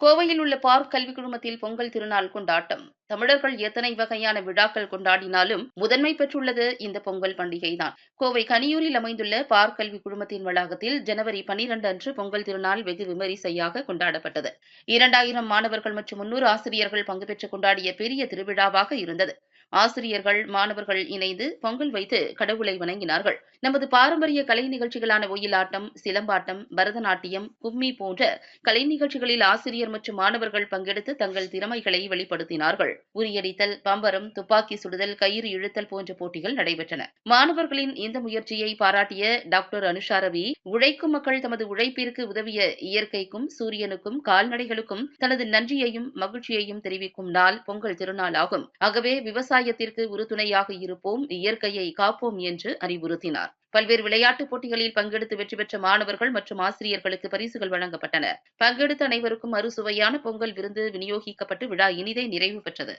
கோவையில் உள்ள பார்க் கல்விக் குழுமத்தில் பொங்கல் திருநாள் கொண்டாட்டம். தமிழர்கள் எத்தனை வகையான விழாக்கள் கொண்டாடினாலும் முதன்மை பெற்றுள்ளது இந்த பொங்கல் பண்டிகைதான். கோவை கனியூரில் அமைந்துள்ள பார்க் கல்வி குழுமத்தின் வளாகத்தில் ஜனவரி பனிரெண்டு அன்று பொங்கல் திருநாள் வெகு விமரிசையாக கொண்டாடப்பட்டது. இரண்டாயிரம் மாணவர்கள் மற்றும் முன்னூறு ஆசிரியர்கள் பங்கு பெற்று கொண்டாடிய பெரிய திருவிழாவாக இருந்தது. ஆசிரியர்கள் மாணவர்கள் இணைந்து பொங்கல் வைத்து கடவுளை வணங்கினார்கள். நமது பாரம்பரிய கலை நிகழ்ச்சிகளான ஒயிலாட்டம் சிலம்பாட்டம் பரதநாட்டியம் கும்மி போன்ற கலை நிகழ்ச்சிகளில் ஆசிரியர் மற்றும் மாணவர்கள் பங்கெடுத்து தங்கள் திறமைகளை வெளிப்படுத்தினார்கள். உரியடித்தல் பம்பரம் துப்பாக்கி சுடுதல் கயிறு இழுத்தல் போன்ற போட்டிகள் நடைபெற்றன. மாணவர்களின் இந்த முயற்சியை பாராட்டிய டாக்டர் அனுஷா ரவி உழைக்கும் மக்கள் தமது உழைப்பிற்கு உதவிய இயற்கைக்கும் சூரியனுக்கும் கால்நடைகளுக்கும் தனது நன்றியையும் மகிழ்ச்சியையும் தெரிவிக்கும் நாள் பொங்கல் திருநாள் ஆகும். ஆகவே விவசாயத்திற்கு உறுதுணையாக இருப்போம் இயற்கையை காப்போம் என்று அறிவுறுத்தினார். பல்வேறு விளையாட்டுப் போட்டிகளில் பங்கெடுத்து வெற்றி பெற்ற மாணவர்கள் மற்றும் ஆசிரியர்களுக்கு பரிசுகள் வழங்கப்பட்டன. பங்கெடுத்த அனைவருக்கும் அறுசுவையான பொங்கல் விருந்து விநியோகிக்கப்பட்டு விழா இனிதே நிறைவு பெற்றது.